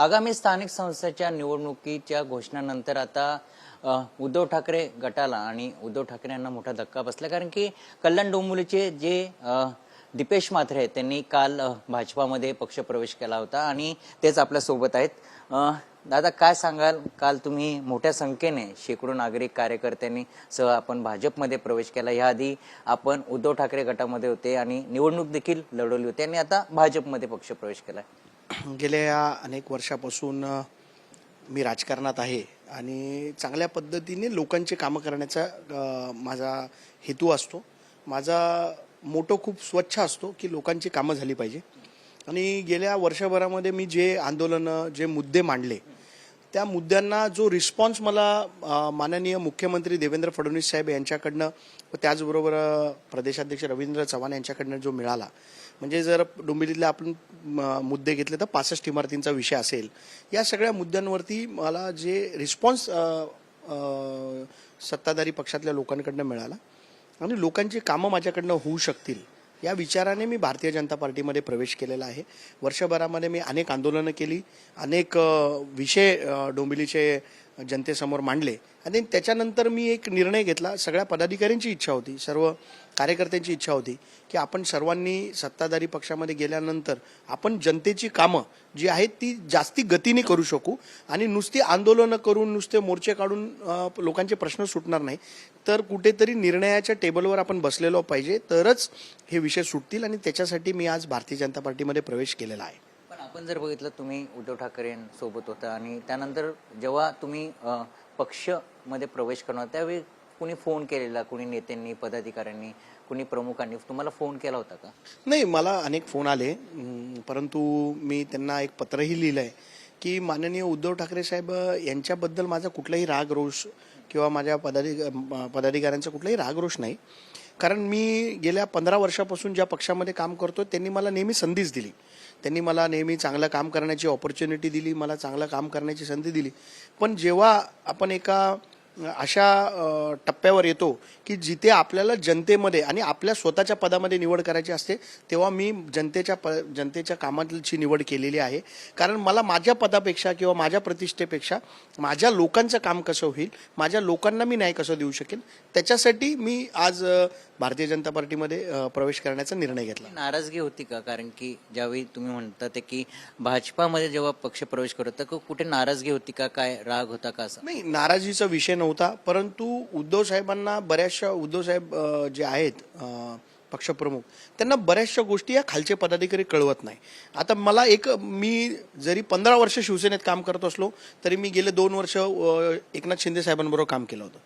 आगामी स्थानिक संस्थेच्या निवडणुकीच्या घोषणानंतर आता उद्धव ठाकरे गटाला आणि उद्धव ठाकरे यांना मोठा धक्का बसला. कारण की कल्याण डोंबिवलीचे जे दीपेश म्हात्रे आहेत त्यांनी काल भाजपामध्ये भाजपामध्ये पक्षप्रवेश केला होता आणि तेच आपल्यासोबत आहेत. दादा काय सांगाल? काल तुम्ही मोठ्या संख्येने शेकडो नागरिक कार्यकर्त्यांनी सह आपण भाजपमध्ये प्रवेश केला. याआधी आपण उद्धव ठाकरे गटामध्ये होते आणि निवडणूक देखील लढवली होती आणि आता भाजपमध्ये पक्षप्रवेश केला गेल्या अनेक वर्षापासून मी राजकारणात आहे आणि चांगल्या पद्धतीने लोकांची कामं करण्याचा माझा हेतू असतो. माझा मोटो खूप स्वच्छ असतो की लोकांची कामं झाली पाहिजे. आणि गेल्या वर्षभरामध्ये मी जे आंदोलनं जे मुद्दे मांडले त्या मुद्द्यांना जो रिस्पॉन्स मला माननीय मुख्यमंत्री देवेंद्र फडणवीस साहेब यांच्याकडनं व त्याचबरोबर प्रदेशाध्यक्ष रवींद्र चव्हाण यांच्याकडनं जो मिळाला म्हणजे जर डोंबिवलीतले आपण मुद्दे घेतले तर पासष्ट इमारतींचा विषय असेल. या सगळ्या मुद्द्यांवरती मला जे रिस्पॉन्स सत्ताधारी पक्षातल्या लोकांकडनं मिळाला आणि लोकांची कामं माझ्याकडनं होऊ शकतील या विचाराने मी भारतीय जनता पार्टीमध्ये प्रवेश केलेला आहे. वर्षभरामध्ये मी अनेक आंदोलनं केली अनेक विषय डोंबिलीचे डोंबिवलीचे जनतेसमोर मांडले. आणि त्याच्यानंतर मी एक निर्णय घेतला. सगळ्या पदाधिकाऱ्यांची इच्छा होती सर्व कार्यकर्त्यांची इच्छा होती की आपण सर्वांनी सत्ताधारी पक्षामध्ये गेल्यानंतर आपण जनतेची कामं जी आहेत ती जास्ती गतीने करू शकू आणि नुसती आंदोलनं करून नुसते मोर्चे काढून लोकांचे प्रश्न सुटणार नाही. तर कुठेतरी निर्णयाच्या टेबलवर आपण बसलेलो पाहिजे. तरच हे विषय सुटतील आणि त्याच्यासाठी मी आज भारतीय जनता पार्टीमध्ये प्रवेश केलेला आहे. आपण जर बघितलं तुम्ही उद्धव ठाकरेंसोबत होता आणि त्यानंतर जेव्हा तुम्ही पक्षमध्ये प्रवेश करणार त्यावेळी कुणी फोन केलेला? कुणी नेत्यांनी पदाधिकाऱ्यांनी कुणी प्रमुखांनी? तुम्हाला फोन केला होता का? नाही मला अनेक फोन आले. परंतु मी त्यांना एक पत्रही लिहिलं आहे की माननीय उद्धव ठाकरे साहेब यांच्याबद्दल माझा कुठलाही राग रोष किंवा माझ्या पदाधिक पदाधिकाऱ्यांचा कुठलाही राग रोष नाही. कारण मी गेल्या पंधरा वर्षापासून ज्या पक्षामध्ये काम करतो त्यांनी मला नेहमी संधीच दिली. त्यांनी मला नेहमी चांगलं काम करण्याची ऑपॉर्च्युनिटी दिली मला चांगलं काम करण्याची संधी दिली. पण जेव्हा आपण एका अशा टप्प्यावर येतो की जिथे आपल्याला जनतेमध्ये आणि आपल्या स्वतःच्या पदामध्ये निवड करायची असते तेव्हा मी जनतेच्या प जनतेच्या कामाची निवड केलेली आहे. कारण मला माझ्या पदापेक्षा किंवा माझ्या प्रतिष्ठेपेक्षा माझ्या लोकांचं काम कसं होईल माझ्या लोकांना मी न्याय कसं देऊ शकेल त्याच्यासाठी मी आज भारतीय जनता पार्टीमध्ये प्रवेश करण्याचा निर्णय घेतला. नाराजगी होती का? कारण की ज्यावेळी तुम्ही म्हणता ते की भाजपामध्ये जेव्हा पक्ष प्रवेश करत कुठे नाराजगी होती का? काय राग होता का असा? नाही नाराजीचा विषय नव्हता परंतु उद्धव साहेबांना बऱ्याचशा उद्धव साहेब जे आहेत पक्षप्रमुख त्यांना बऱ्याचशा गोष्टी या खालचे पदाधिकारी कळवत नाही. आता मला एक मी जरी पंधरा वर्ष शिवसेनेत काम करत असलो तरी मी गेले दोन वर्ष एकनाथ शिंदे साहेबांबरोबर काम केलं होतं.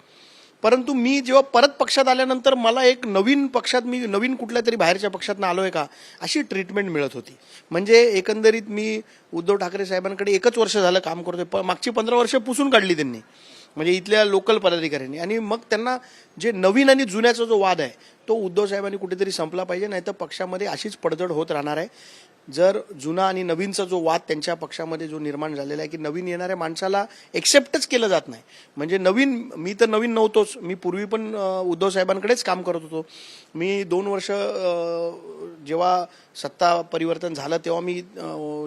परंतु मी जेव्हा परत पक्षात आल्यानंतर मला एक नवीन पक्षात मी नवीन कुठल्या तरी बाहेरच्या पक्षातून आलो आहे का अशी ट्रीटमेंट मिळत होती. म्हणजे एकंदरीत मी उद्धव ठाकरे साहेबांकडे एकच वर्ष झालं काम करतोय प- मागची पंधरा वर्ष पुसून काढली त्यांनी. म्हणजे इथल्या लोकल पदाधिकाऱ्यांनी. आणि मग त्यांना जे नवीन आणि जुन्याचा जो वाद आहे तो उद्धव साहेबांनी कुठेतरी संपला पाहिजे नाही तर पक्षामध्ये अशीच पडझड होत राहणार आहे. जर जुना आणि नवीनचा जो वाद त्यांच्या पक्षामध्ये जो निर्माण झालेला आहे की नवीन येणाऱ्या माणसाला एक्सेप्टच केलं जात नाही. म्हणजे नवीन मी तर नवीन नव्हतोच. मी पूर्वी पण उद्धव साहेबांकडेच काम करत होतो. मी दोन वर्ष जेव्हा सत्ता परिवर्तन झालं तेव्हा मी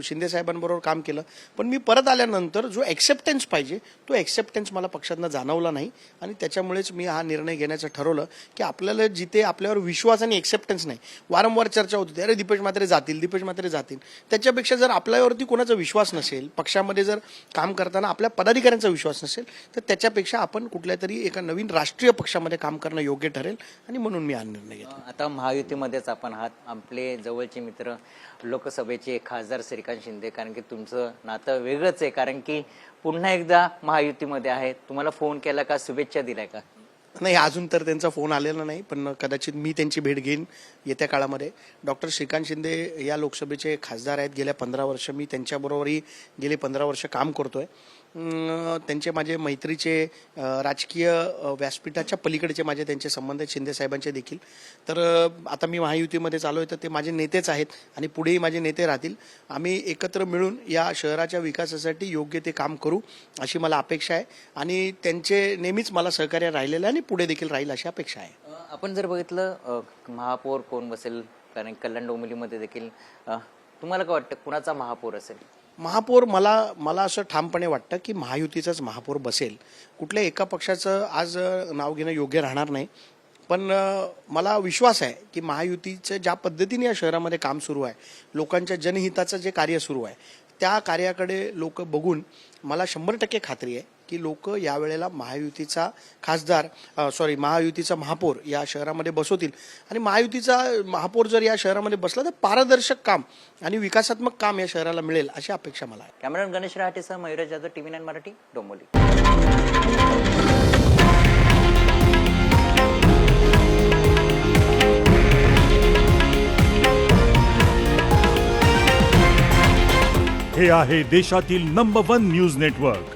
शिंदे साहेबांबरोबर काम केलं. पण मी परत आल्यानंतर जो ॲक्सेप्टन्स पाहिजे तो ॲक्सेप्टन्स मला पक्षातनं जाणवला नाही. आणि त्याच्यामुळेच मी हा निर्णय घेण्याचं ठरवलं की आपल्याला जिथे आपल्यावर विश्वास आणि एक्सेप्टन्स नाही. वारंवार चर्चा होती अरे दीपेश मात्रे जातील दीपेश म्हात्रे जातील. त्याच्यापेक्षा जर आपल्यावरती कोणाचा विश्वास नसेल पक्षामध्ये जर काम करताना आपल्या पदाधिकाऱ्यांचा विश्वास नसेल तर त्याच्यापेक्षा आपण कुठल्या तरी एका नवीन राष्ट्रीय पक्षामध्ये काम करणं योग्य ठरेल आणि म्हणून मी हा निर्णय घेतला. आता महायुतीमध्येच आपण आहात. आपले जवळचे मित्र लोकसभेचे खासदार श्रीकांत शिंदे कारण की तुमचं नातं वेगळंच आहे. कारण की पुन्हा एकदा महायुतीमध्ये आहे. तुम्हाला फोन केला का? शुभेच्छा दिल्या का? नाही अजून तर त्यांचा फोन आलेला नाही पण कदाचित मी त्यांची भेट घेईन येत्या काळामध्ये. डॉक्टर श्रीकांत शिंदे या लोकसभेचे खासदार आहेत. गेल्या पंधरा वर्ष मी त्यांच्याबरोबरही गेले पंधरा वर्ष काम करतोय. आहे त्यांचे माझे मैत्रीचे राजकीय व्यासपीठाच्या पलीकडचे माझे त्यांचे संबंध आहेत शिंदे साहेबांचे देखील. तर आता मी महायुतीमध्ये चालू आहे तर ते माझे नेतेच आहेत आणि पुढेही माझे नेते राहतील. आम्ही एकत्र मिळून या शहराच्या विकासासाठी योग्य ते काम करू अशी मला अपेक्षा आहे. आणि त्यांचे नेहमीच मला सहकार्य राहिलेलं आहे आणि पुढे देखील राहील अशी अपेक्षा आहे. आपण जर बघितलं महापौर कोण बसेल? कारण कल्याण डोंबिवलीमध्ये देखील तुम्हाला काय वाटतं कुणाचा महापौर असेल? महापौर मला मला असं ठामपणे वाटतं की महायुतीचाच महापौर बसेल. कुठल्या एका पक्षाचं आज नाव घेणं योग्य राहणार नाही. पण मला विश्वास आहे की महायुतीचं ज्या पद्धतीने या शहरामध्ये काम सुरू आहे लोकांच्या जनहिताचं जे कार्य सुरू आहे त्या कार्याकडे लोक बघून मला शंभर टक्के खात्री आहे. की लोक यावेळेला महायुतीचा खासदार सॉरी महायुतीचा महापौर या शहरामध्ये बसवतील. आणि महायुतीचा महापौर जर या शहरामध्ये बसला तर पारदर्शक काम आणि विकासात्मक काम या शहराला मिळेल अशी अपेक्षा मला आहे. कॅमेरामॅन गणेश रहाटेसह मयुराज जाधव टीव्ही नाईन मराठी डोंबोली हे आहे देशातील नंबर वन न्यूज नेटवर्क